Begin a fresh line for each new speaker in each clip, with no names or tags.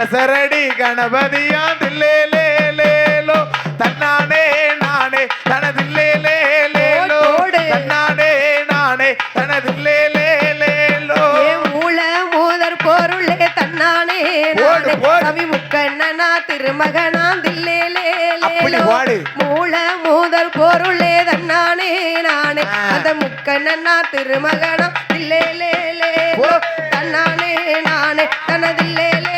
அரசரடி கணபதியாம் தில்லே லே லேலோ தன்னானே நானே தனதில்லே லே லேலோ. தன்னானே நானே தனதில்லே லே லேலோ
மூல மூதர் பொருளே தன்னானே. கவி முக்கண்ணனா திருமகனா
அப்படி ஓடு.
மூல மூதர் பொருளே தன்னானே நானே. அந்த முக்கண்ணனா திருமகனா தில்லேலே
ஓ.
தன்னானே நானே தனதில்லேலே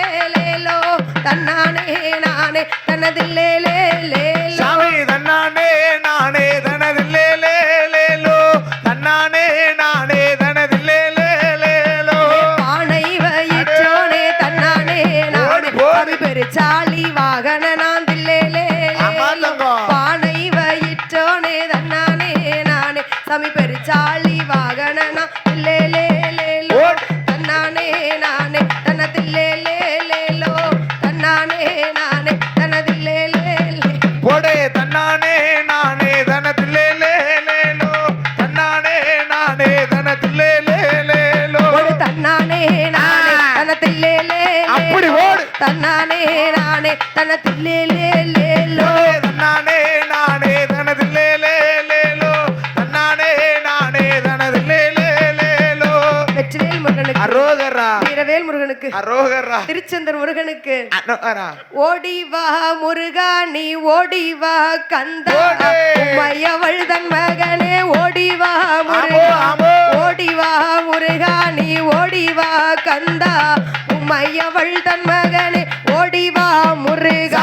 தன லேலோ
போடே தன்னானே நானே தனதில்லே லே லேலோ தன்னானே நானே தனதில்லே லே லேலோ
வெற்றிவேல் முருகனுக்கு
அரோகரா.
வீரவேல் முருகனுக்கு
அரோகரா.
திருச்செந்தூர் முருகனுக்கு. ஓடி வா முருகா நீ ஓடி வா கந்தா.
ஓடு.
உம்மையவள் தன் மகனே ஓடி வா முருகா. ஓடி வா முருகா நீ ஓடி வா கந்தா. உம்மையவள் தன் மகனே ஓடி முருகா.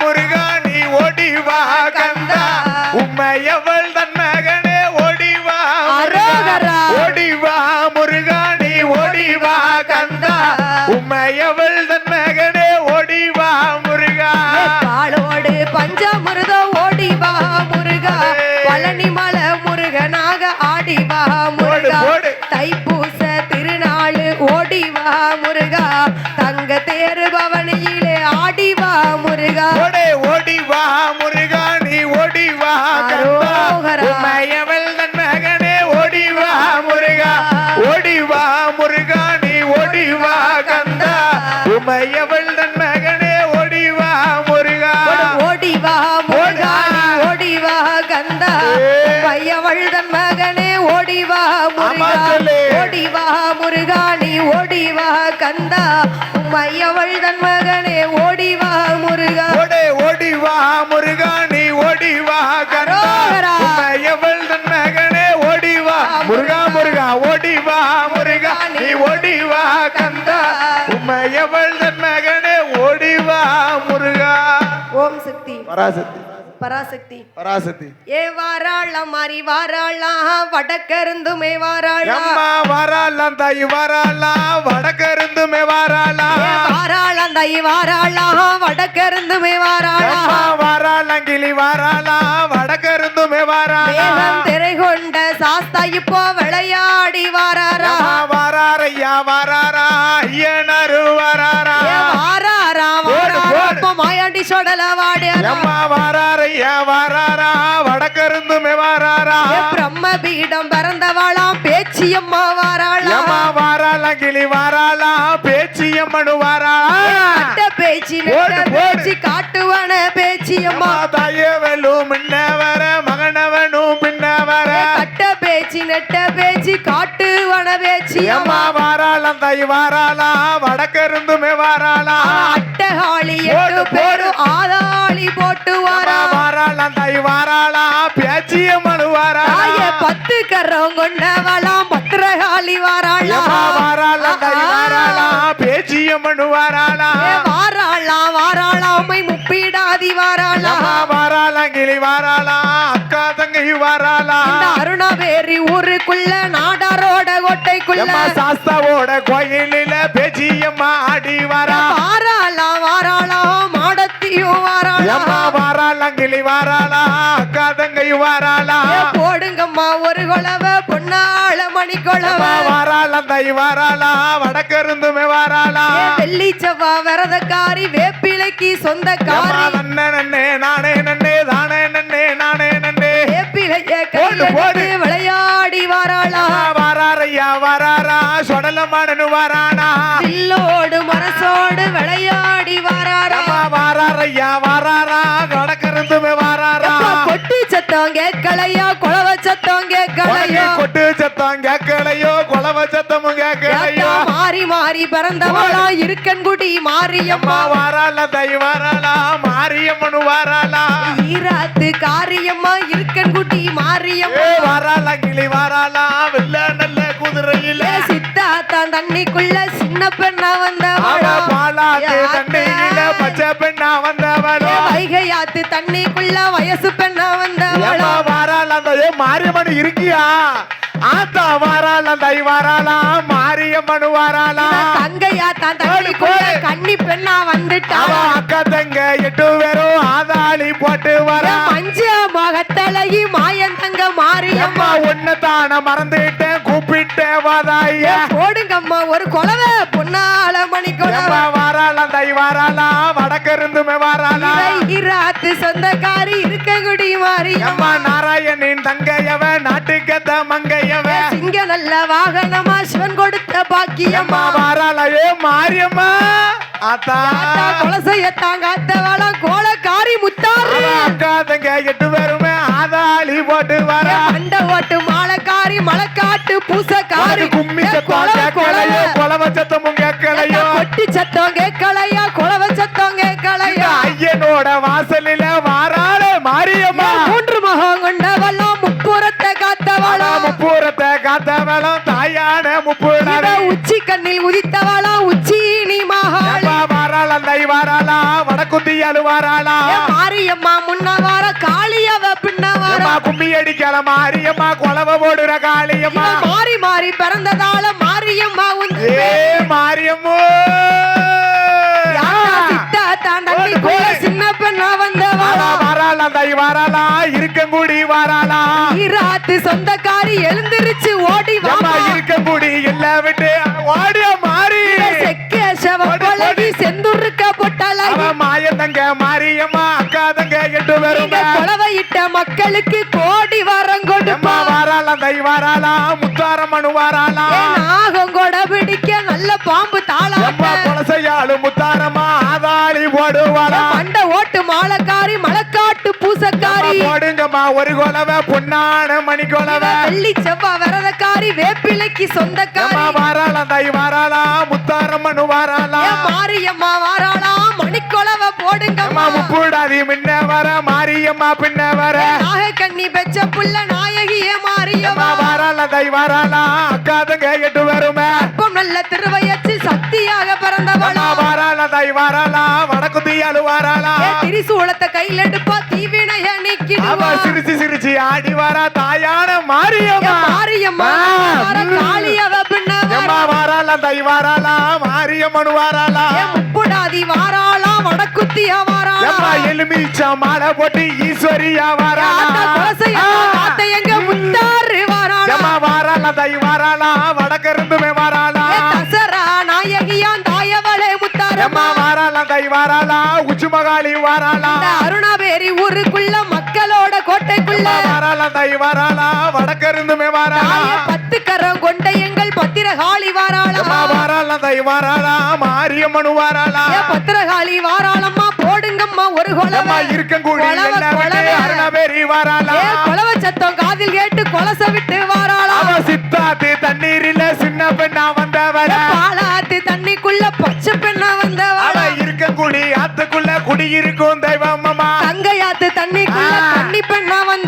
முருகா நீ ஓடி உம்மையவள் தன் மகனே ஓடி வா முருகா ஓடி வா முருகா ஓடு.
நீ
ஓடி வா கந்தா ஏ.
பையவள் தன் மகனே ஓடி வா
ஆமா
முருகா
சொல்லு.
ஓடி வா முருகா நீ ஓடி வா கந்தா உம்மையவள் தன் மகனே ஓடி வா முருகா
ஓடே ஓடி வா முருகா
ஓம் சக்தி
பராசக்தி.
பராசக்தி.
பராசக்தி.
ஏ வாராளம் மாறி வாராளாம் வடக்கருந்துமே வாராளாம்
எம்மா வாராலாம் தாய் வாராலாம் வடக்கருந்துமே வாராலாம்
ஏ வாராளம் தை வாராளாம் வடக்கருந்துமே வாராளாம்
எம்மா வாராலாம் கிளி வாராலாம் வடக்கருந்துமே
வேகம் திரை கொண்ட சாஸ்தா இப்போ விளையாடி வாராரா.
வாராரையா வாராரா ஐயனரு வாராரா.
ஏ
போடு.
இப்போ மாயாண்டி சொடல வாடியாரா
எம்மா வாராரையா வாராரா வடக்கருந்துமே வாராரா.
பிரம்ம பீடம் பிறந்தவாளாம் பேச்சியம்மா வாராளா.
வாராலாம் கிளி வாராலாம் பேச்சியம்மனு வாரா
அட்ட பேச்சு. பேச்சு காட்டுவான பேச்சியம்மா
எம்மா
பேச்சு காட்டுவன பேச்சியம்மா
எம்மா வாராலாம் தாய் வாராலாம் வடக்கருந்துமே வாராலாம்
அட்டகாளி
போடு,
எட்டு பேரும் ஆதாளி போட்டு வாரா.
வாராலாம் தாய் வாராலாம் பேச்சியம்மனு வாரா?
தாய பத்து கரம் கொண்டவளாம் பத்திரகாளி வாராளா.
வாராலாம் தாய் வாராலாம் பேச்சியம்மனு வாராலாம்
ஏ வாராளா வாராளாமை முப்பிடாதி வாராளா.
வாராலாம் கிளி வாராளா அக்கா தங்கை வாராளா?
இந்த அருணாவேரி ஊருக்குள்ள கோட்டைக்குள்ள
சாஸ்தாவோட கோயிலில பேச்சியம்மா ஆடி வரா.
வாராளாம் வாராளாம் மாடத்தியும் வாராளாம்
எம்மா வாராளங்கிளி வாராளா தங்கை வாராளா.
போடுங்கம்மா ஒரு குழவ பொன்னாள மணி குழவ
வாராளம் தை வாராளா வடக்கிருந்துமே வாராளா.
வெள்ளி செவ்வா விரதக்காரி வேப்பிலைக்கு சொந்தக்காரி.
நன்னே நன்னே நானே நன்னே தானே நன்னே நானே நன்னே.
வேப்பிலைய
போடு,
விளையாடி வாராளா
வாராரையா வாராரா சொடல மாடனு வாரானா.
வில்லோடு மரசோடு விளையாடி வாராரா.
வாராரையா வாராரா வடக்கிருந்துமே வாராரா.
கொட்டு சத்தம் கேட்கலையா குழவ சத்தம் கேட்கலையா.
கொட்டு சத்தம் கேட்கலையோ
மாறி பிறந்தவளா இருக்கன்குடி மாரியம்மா.
வாராள தை வாராளா மாரியம்மனு வாராளா.
ஈராத்து காரியம்மா இருக்கன்குடி மாரியம்மா.
வாராளா கிளி வாராளா வெள்ள நல்ல குதிரையில.
சித்தாத்தான் தண்ணிக்குள்ள சின்ன பெண்ணா வந்தவளா. ஏ
தண்ணியில. பச்சை பெண்ணா வந்தவளோ.
ஏ வைகையாத்து தண்ணிக்குள்ள வயசு பெண்ணா வந்தவளா.
வாராளா அந்த மாரியம்மன் இருக்கியா? ஆத்தா வாராளா தை வாராளா? மாரியம்மனு வாராளா?
தங்கையாத்தான்
போடு,
தண்ணிக்குள்ள. கன்னி பெண்ணா வந்துட்டா.
அக்கா தங்க எட்டு பேரும் ஆதாளி போட்டு வரா.
மஞ்ச மகத்தழகி மாயந்தங்க மாரியம்மா.
ஒன்னு தான மறந்துட்டேன். கூப்பிட்டேன் வாதாய
போடுங்கம்மா ஒரு குழவை. பொன்னால மணி
வாராளா தை வாராளா வடக்கிருந்துமே வாராளா.
ஈராத்து சொந்தக்காரி இருக்ககுடி மாரியம்மா
அம்மா நாராயணின் தங்கையவ நாட்டுக்கத்த மங்கையவ.
சிங்க நல்ல வாகனமா சிவன் கொடுத்த பாக்கியம்மா.
அம்மா வாராளா ஏ மாரியம்மா. ஆத்தா.
குலசையத்தான் காத்தவளம் கோலக்காரி முத்தாறு.
அவ அக்கா தங்க எட்டு பேருமே ஆதாளி போட்டு வரா.
மண்ட ஓட்டு மலைக்காட்டு பூசக்காரி
அது கும்மி சத்தம் கேட்கலையோ
குலவ.
சத்தமும் கேட்கலையோ
கொட்டி சத்தம் கேட்கலையா குலவ சத்தம் கேட்கலையா
ஐயனோட வாசலில வாராள மாரியம்மா.
மூன்று முகம் கொண்டவளம் முப்புறத்தை காத்தவளம்
முப்பூரத்தை காத்தவளும் தாயான முப்பூடாரி
உச்சி கண்ணில் உதித்தவளம் உச்சி நீ மகாளி.
வாராளா தை வாராளா வடக்குத்தியாலு வாராளா.
ஏ, மாரியம்மா முன்ன வார
கும்மி அடிக்கல மாரியம்மா குலவ போடுற காளியம்மா.
மாறி மாறி பிறந்ததால மாரியம்மா
ஏ மாரியம்மோ.
சின்ன பெண்ணா வந்தவளா
வாராளா தை வாராளா இருக்கங்குடி வாராளா.
ஈராத்து சொந்தக்காரி எழுந்திருச்சு ஓடி வாமா
இருக்கங்குடி எல்லாம் விட்டு ஓடிய மாறி. மாயத்தங்க மாரியம்மா அக்கா தங்க எட்டு பேரும்
நீங்க குலவையிட்ட மக்களுக்கு கோடி வரம் கொடுப்பா
வாராளா தை வாராளா முத்தாரம்மனு வாராளா
நாகம் கொட பிடிக்க நல்ல பாம்பு தாளாட்ட?
கொலசையாளு முத்தாரம்மா ஆதாளி போடுவாளா.
மண்ட ஓட்டு மாலக்காரி மலக்காட்டு பூசக்காரி?
போடுங்கம்மா ஒரு கொலவை பொன்னான மணி கொலவை.
வெள்ளி செவ்வா விரதக்காரி வேப்பிலைக்கு சொந்தக்காரி.
வாராளா தை வாராளா முத்தாரம்மனு வாராளா
ஏ மாரியம்மா வாராளா
எம்மா
போடுங்கம்மா.
முப்பூடாதி முன்ன வர மாரியம்மா பின்ன வர.
நாகக்கண்ணி பெச்ச புள்ள நாயகியே மாரியம்மா.
வாராளா தை வாராளா அக்கா தங்க எட்டு வருமே
அப்பம் நல்ல திருவயச்சு சக்தியாக பிறந்தவளா.
வாராளா தை வாராளா வடக்கு தீயாலு வாராளா
ஏ திரிசூலத்தை கையில் எடுப்பா தீவினைய நிக்கிடுவா.
சிரிச்சு சிரிச்சு ஆடி வாரா தாயான மாரியம்மா.
மாரியம்மா காளியவ பின்ன
எம்மா
வாரா.
வாராளா தை வாராளா மாரியம்மனு வாராளா
முப்புடாதி வாராளா வடக்குத்தியா வாராளா
எலுமிச்சா மாலை போட்டு ஈஸ்வரியா வாராளா
எங்க முத்தாறு வாராளா?
வாராளா தை வாராளா வடக்கிருந்துமே வாராளா?
ஏ தசரா நாயகியான் தாயவளே
எம்மா வாராளா தை வாராளா உச்சி மகாளி வாராளா?
இந்த அருணாபேரி ஊருக்குள்ள மக்களோட கோட்டைக்குள்ள.
வாராளா தை வாராளா வடக்கிருந்துமே வாராளா?
பத்து கரம் கொண்ட பத்திரகாளி வாராளா?
வாராளா தை வாராளா மாரியம்மனு வாராளா.
ஏ பத்திரகாளி வாராளம்மா போடுங்கம்மா ஒரு கொலவை.
இருக்கங்கூடி. அருணாபேரி வாராளா.
ஏ கொலவ சத்தம் காதில் கேட்டு கொலச விட்டு வாராளா.
சித்தாத்து தண்ணீரில சின்ன பெண்ணா வந்தவள.
பாலாத்து தண்ணிக்குள்ள பச்சை பெண்ணா வந்தவாளா.
இருக்கங்குடி ஆத்துக்குள்ள குடியிருக்கும் தெய்வம் அம்மா.
தங்கையாத்து தண்ணிக்குள்ள. தண்ணி பெண்ணா
எம்மா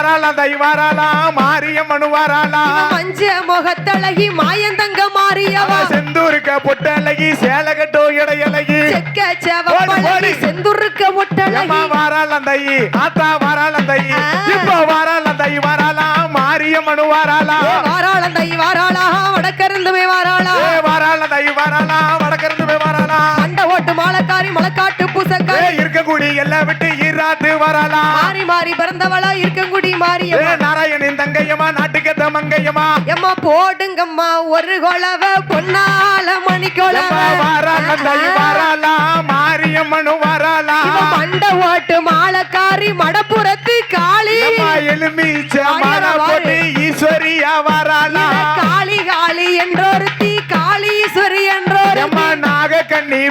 வாராளா வாராளாம் தை வாராளாம் மாரியம்மனு வாராளாம்.
மஞ்ச முகத்தழகி மாயந்தங்க மாறியவா
செந்தூருக்க பொட்டழகி சேலகட்டோ இடையழகி.
செக்க செவப்பழகி. செந்துருக்க முட்டழகி.
ஏம்மா வாராளாம் தை ஆத்தா வாராளாம் தை
ஆ.
இப்ப வாராளாம் தை வாராளாம் மாரியம்மனு வாராளாம்.
வாராளம் தை வாராளா வடக்கருந்துமே வாராளா
ஏ வாராளாம் தை வாராளாம் இருக்கக்கூடி எல்லாம் விட்டு ஈராத்து வராளாம்
மாறி மாறி பிறந்தவளா இருக்கங்குடி மாரியம்மா
நாராயணின் தங்கையம்மா நாட்டுக்கத்த மங்கையம்மா.
எம்மா போடுங்கம்மா ஒரு கொலவ பொன்னால
வாராளாம் தை வாராளாம் மாரியம்மனு வாராளாம்.
இவ மண்ட ஓட்டு மாலக்காரி மடப்புறத்து காளி.
எலுமிச்ச. போட்டு ஈஸ்வரியா
இவ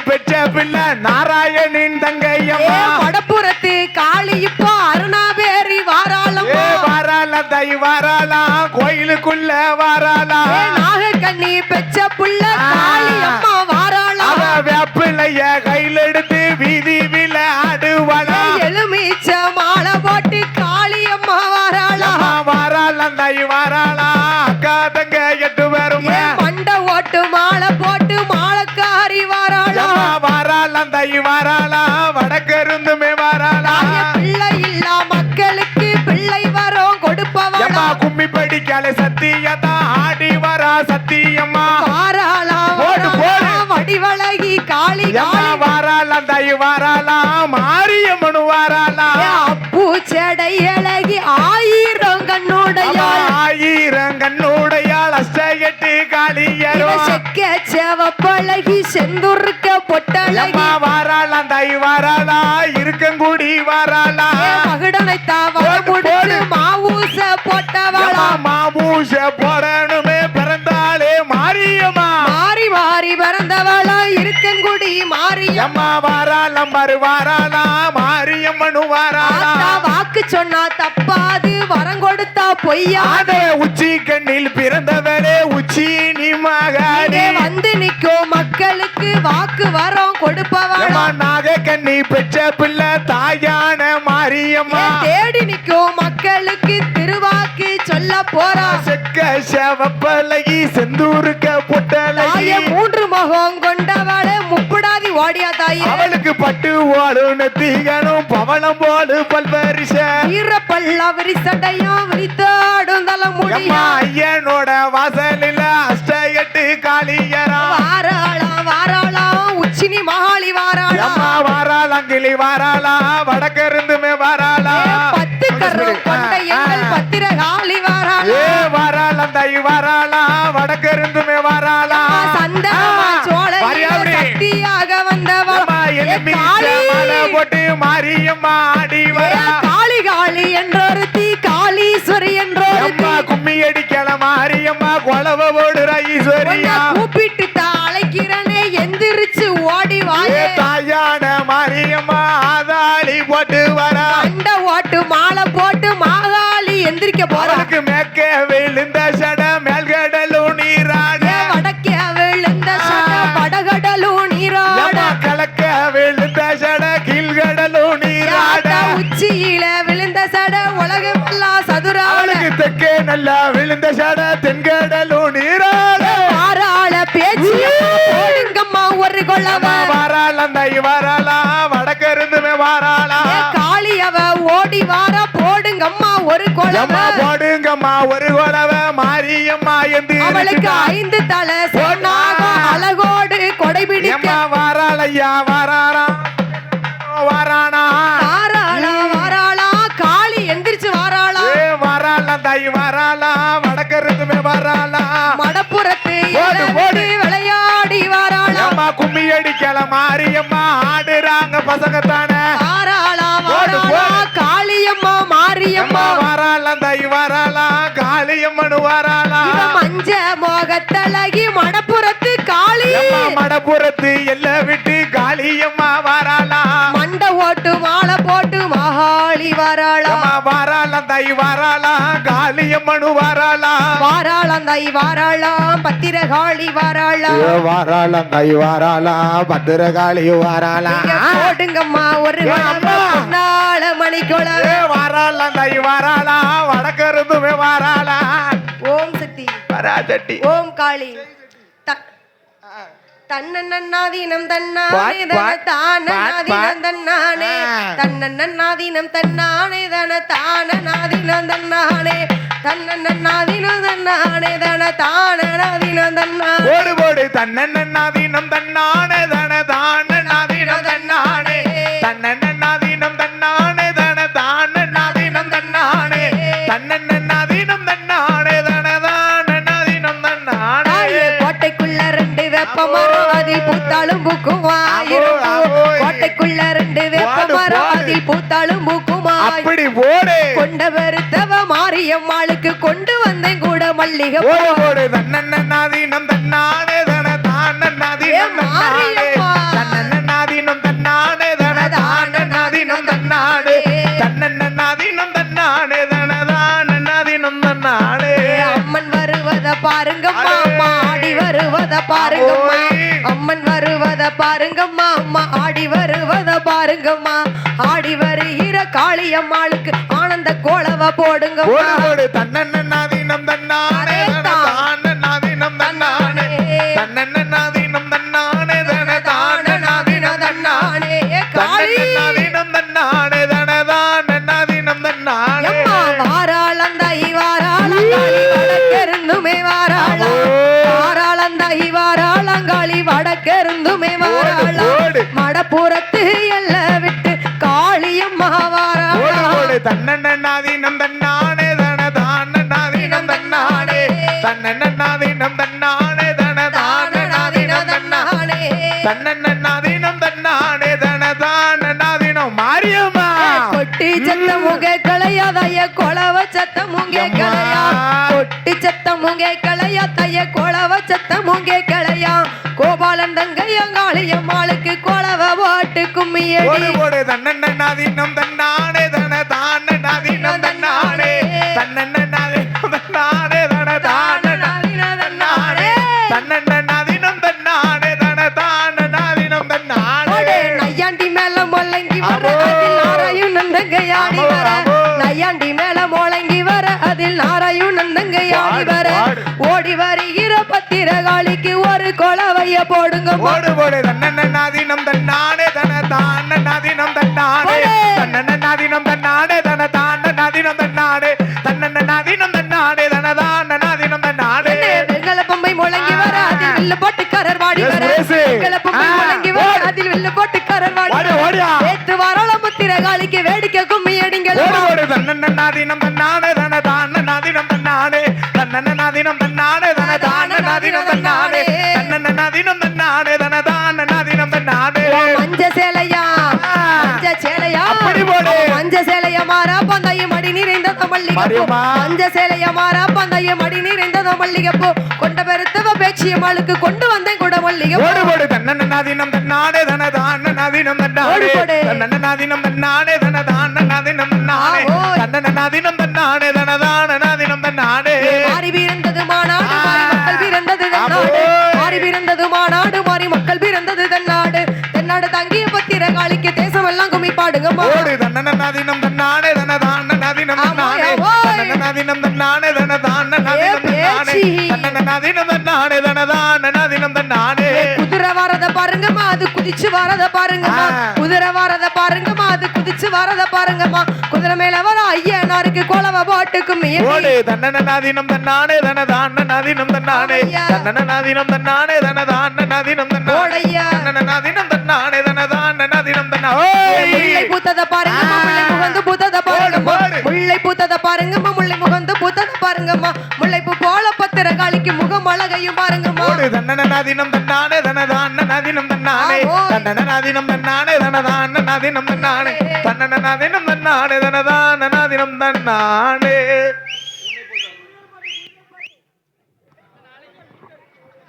பெற்ற பிள்ளை நாராயணின் தங்கையம்மா.
மடப்புறத்து காளி இப்போ அருணாபேரி
ஏ
வாராளம்மா
வாராள தை வாராளாம் கோயிலுக்குள்ள வாராளாம்
ஏ நாகக்கண்ணி பெச்ச புள்ள காளி அம்மா வாராளா.
வேப்பிள்ளைய கையில் எடுத்து வீதி வில ஆடுவாளா.
எலுமிச்ச மாலை போட்டு காளி அம்மா வாராளா.
வாராளாம் தை வாராளாம் அக்கா தங்க எட்டு பேரும்.
மண்ட ஓட்டு மாலை போட்டு மாலைக்காரி
படிக்கால சத்தியதா ஆடி வரா சத்தியம்மா.
வடிவழகி காளி
எம்மா
காளி.
வாராளாம் தை வாராளாம் மாரியம்மனு
ஏ
வாராளாம்
அப்பு செடை இழகி ஆயிரம் கண்ணுடையாள்.
ஆயிரம் கண்ணுடையாள் அஷ்ட எட்டு
இவ
காளியரும்
செக்க செவப்பழகி செந்துருக்க பொட்டழகி.
எம்மா வாராளாம் தை வாராளா இருக்கங்குடி வாராளா.
வடமுடிச்சு
போடு.
மாவூச போட்டவளா?
மாமூச போடணுமே பிறந்தாளே மாரியம்மா.
மாறி மாறி பிறந்தவளா இருக்கங்குடி மாரியம்
எம்மா வாராளம் மறு வாராளா மாரியம்மனு வாராளா.
வாக்கு சொன்னா தப்பாது வரம் கொடுத்தா பொய்யா?
உச்சி கண்ணில் பிறந்தவளே உச்சி நீ மகாடி
வந்து நிக்கும் மக்களுக்கு வாக்கு வரம் கொடுப்பவளா?
நாக கண்ணி பெற்ற பிள்ளை தாயான மாரியம்மா.
தேடி நிக்கும் மக்களுக்கு திருவாக்கு சொல்ல போறா.
செக்க செவப்பழகி செந்தூருக்க பொட்டழகி
தாய மூன்று முகம் கொண்டவளே முப்புடாதி ஓடியா தாயே.
அவளுக்கு பட்டு ஓடும் நெத்திகனும் பவளம் போடு பல்வரிச.
ஈரப்பல்ல விரிசடையும் விரித்தாடும் தல
எம்மா
முடியா
ஐயனோட வாசலில அஷ்ட எட்டு காளியரா.
வாராளா வாராளா உச்சினி மகாளி வாராளா.
வாராளாம் கிளி வாராளா வடக்கிருந்துமே வாராளா.
பத்திரகாளி வாராளா?
ஏ வாராளாம் தை வாராளா வடக்கிருந்துமே வாராளா?
சந்தனமா சோழ சக்தியாக
மாலை போட்டு மாரியம்மா ஆடி வரா.
எந்திரிக்க போறா.
அவளுக்கு மேக்க விழுந்த சட மேல்கடலும் நீராட.
வடக்கே விழுந்த சட வடகடலும் நீராட.
கலக்க விழுந்த சட கீழ்கடலும் நீராட.
உச்சியில விழுந்த சட உலகமெல்லாம் சதுராட.
அவளுக்கு தெற்கே நல்லா விழுந்த சட தென்கடலும் நீராட.
வாராள பேச்சு போடுங்கம்மா ஒரு கொள்ளவ.
வாராளாம் தை வாராளா வடக்கிருந்துமே வாராளா?
காளி அவ ஓடி வாரா போடுங்கம்மா ஒரு கொள்ளவ.
போடுங்கம்மா ஒரு கொலவ மாரியம்மா எந்து
அவளுக்கு ஐந்து தலை சொன்னாக அழகோடு கொடை பிடிக்க
எம்மா வாராளையா வாராரா வாரானா
வாராளா வாராளா காளி எந்திரிச்சு வாராளா?
வாராளா தை வாராளா? வடக்கிருந்துமே வாராளா?
மடப்புறத்து. இளவெட்டு விளையாடி வாராளா?
அம்மா கும்மி அடிக்கல மாரியம்மா ஆடுறாங்க பசங்க தானே அம்மா
மாரியம்மா
வாராளா தை வாராளா காளியம்மனு வாராளா.
மஞ்ச மோகத்தழகி மடப்புறத்து காளி.
அம்மா மடப்புறத்து எல்லை விட்டு காளியம்மா வாராளா.
காளி வாராளா
வாராளந்தை வாராளா காளியம்மனு வாராளா.
வாராளந்தை வாராளா பத்திரகாளி வாராளா.
வாராளந்தை வாராளா பத்திரகாளி வாராளா.
போடுங்கம்மா ஒரு நாலு மணிக்குள்ள
வாராளந்தை வாராளா வடக்கிருந்து வாராளா ஓம் சக்தி.
வராசட்டி ஓம் காளி. தக் தன்னன்னாதீனம் தன்னானே தானநாதீனம். தன்னானே. தன்னன்னாதீனம் தன்னானே. தன தானநாதீனம் தன்னானே தன்னன்னாதீனம் தன்னானே. தன தானநாதீனம் தன்னானே.
ஓடு போடு தன்னன்னாதீனம் தன்னானே தன தானநாதீனம் தன்னானே. தன்னன்னாதீனம் தன்னானே தன தானநாதீனம் தன்னானே. தன்னன்னாதீனம் தன்னானே தன தானநாதீனம் தன்னானே
கோட்டைக்குள்ள ரெண்டு வேப்ப மரம் அதில் பூத்தாலும். கோட்டைக்குள்ள ரெண்டு வேப்ப மரம். அதில் பூத்தாலும் பூக்குமாய். கொண்ட வருத்தவ மாரியம்மாளுக்கு கொண்டு வந்தேன் கூட மல்லிகை
போடு தன்னன்னாதீனம் தன்னானே தன தானநாதீனம்
ஏ,
தன்னானே
மாரியம்மா.
தன்னன்னாதீனம் தன்னானே தன தானநாதீனம் தன்னானே. தன்னன்னாதீனம் தன்னானே தன தானநாதீனம் தன்னானே.
அம்மன் வருவத பாருங்கம்மா அம்மா ஆடி வருவத வருவத பாருங்கம்மா அம்மா ஆடி வருவத பாருங்கம்மா. ஆடி வருகிற காளியம்மாளுக்கு ஆனந்த கோலவ போடுங்கம்மா.
ஓடு போடு
களையா தய கொலவ சத்த முங்க களையா? கோபாலன் தங்கையங்காளியம்மாளுக்கு கொலவ போட்டு கும்மியடி
ஓடு தன்னன்னாதீனம் தன்னானே தன தானநாதீனம் தன்னானே. தன்னன்னாதீனம் தன்னானே தன தானநாதீனம் தன்னானே. தன்னன்னாதீனம் தன்னானே தன தானநாதீனம் தன்னானே.
நையாண்டி மேல முழங்கி வர நந்தங்கையாடி
ஆமோ,
வர. நையாண்டி மேல அதில் நாராயும் நந்தங்கையாடி
பாடு,
வர
பாடு.
ஓடி வருகிற பத்திரகாளிக்கு ஒரு கொலவைய போடுங்க
ஓடு ஓடு. தன்னன்னாதீனம் தன்னானே தன தானநாதீனம் தன்னானே. தன்னன்னாதீனம் தன்னானே தன தானநாதீனம் தன்னானே. தன்னன்னாதீனம் தன்னானே தன தானநாதீனம் தன்னானே
வெங்கல பொம்மை முழங்கி வர அதில் வில்லு போட்டுக்காரர் வாடி வர. வெங்கல பொம்மை
ஆ,
முழங்கி வர. அதில் வில்லு போட்டுக்காரர் வாடி வர. முத்திரகாளிக்கு வேடிக்கை கும்மி அடிங்கள்
ஓடு ஓடு. தன்னன்னாதீனம் தன்னானே தன தானநாதீனம் தன்னானே. தன்னன்னாதீனம் தன்னானே தன தானநாதீனம் தன்னானே. தன்னன்னாதீனம் தன்னானே தன தானநாதீனம் தன்னானே.
மஞ்ச சேலையா. மஞ்ச சேலையா?
அப்படி போடு.
மஞ்ச சேலைய மாறா பந்தயம் மடி மல்லிகைப்பூ. சேலைய மாறா பந்தயம் மடி நிறைந்த மல்லிகைப்பூ. கொண்ட பெருத்தவ பேச்சியம்மாளுக்கு கொண்டு வந்தேன் கூட மல்லிகைப்பூ.
ஓடு ஓடு தன்னன்னாதீனம் தன்னானே தன தானநாதீனம் தன்னானே.
ஓடு போடு.
தன்னன்னாதீனம் தன்னானே தன தானநாதீனம் தன்னானே.
ஆ, ஓய்.
தன்னன்னாதீனம் தன்னானே தன தானநாதீனம் தன்னானே.
மாறி பிறந்தது மாநாடு மக்கள் பிறந்தது தன்னாடு. மாறி பிறந்தது மாநாடு மாறி மக்கள் பிறந்தது தன்னாடு. தென்னாடு தங்கிய பத்திரகாளிக்கு தேசம் எல்லாம் கும்மி பாடுங்கம்மா
ஓடு தன்னன்னாதீனம் தன்னானே
பேச்சி.
தன்னன்னாதீனம் தன்னானே தன தானநாதீனம் தன்னானே
குதிரை வரத பாருங்கம்மா அது குதிச்சு வரத பாருங்கம்மா
ஆ.
குதிரை வரத பாருங்கம்மா அது குதிச்சு வரத பாருங்கம்மா குதிரை மேல வர ஐயனாருக்கு கோலவ போட்டு கும்மி
ஓடு தன்னானே தன தானநாதீனம் தன்னானே
ஐயா.
தன்னன்னாதீனம் தன்னானே தன தானநாதீனம் தன்னானே
ஓடையா
தன்னன்னாதீனம் தன்னானே தன தானநாதீனம் தன்னா
முல்லை
ஓய்
பூத்தத பாருங்கம்மா. முல்லை முகந்து பூத்தத பாருங்கம்மா
போடு, போடு.
முல்லை பூத்தத பாருங்கம்மா முல்லை முகந்து பாருங்கம்மா. முல்லை பூ போல பத்திரகாளிக்கு முகம் அழகையும் பாருங்கம்மா.
ஓடு தன்னன்னாதீனம் தன்னானே தன தானநாதீனம் தன்னானே. தன்னன்னாதீனம் தன்னானே தன தானநாதீனம் தன்னானே தன்னன்னாதீனம் தன்னானே. தன தானநாதீனம் தன்னானே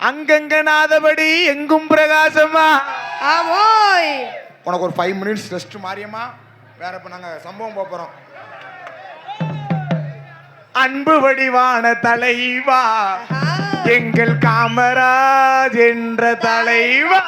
அங்கங்க நாதபடி எங்கும் பிரகாசமா
ஆமோய்
உனக்கு ஒரு ஃபைவ் மினிட்ஸ் ரெஸ்ட் மாறியம்மா வேற இப்ப நாங்க சம்பவம் போக போறோம். அன்பு வடிவான தலைவா. எங்கள் காமராஜ் என்ற தலைவா